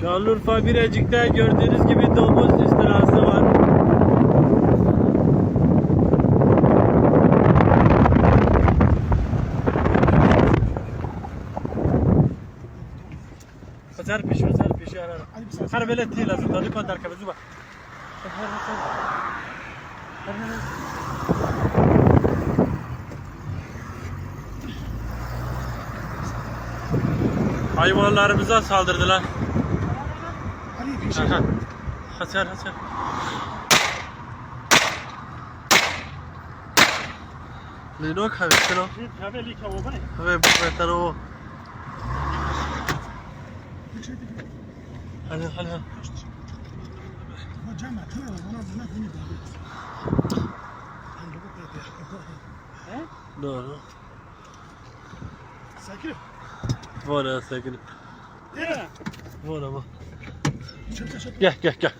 Şanlıurfa Birecik'te gördüğünüz gibi domuz istilası var. Hazır piş, hazır piş ya. Har böyle değil lazım. Tadı kadar kabı zuba. Hayvanlarımıza saldırdılar. Aha. Hasar hasar. Lino kavetano. Ave kavetano. Hadi hadi. No no. Sakin ol. Buona sakin. Nereye? Buona bu. Çök çök. Gel gel gel.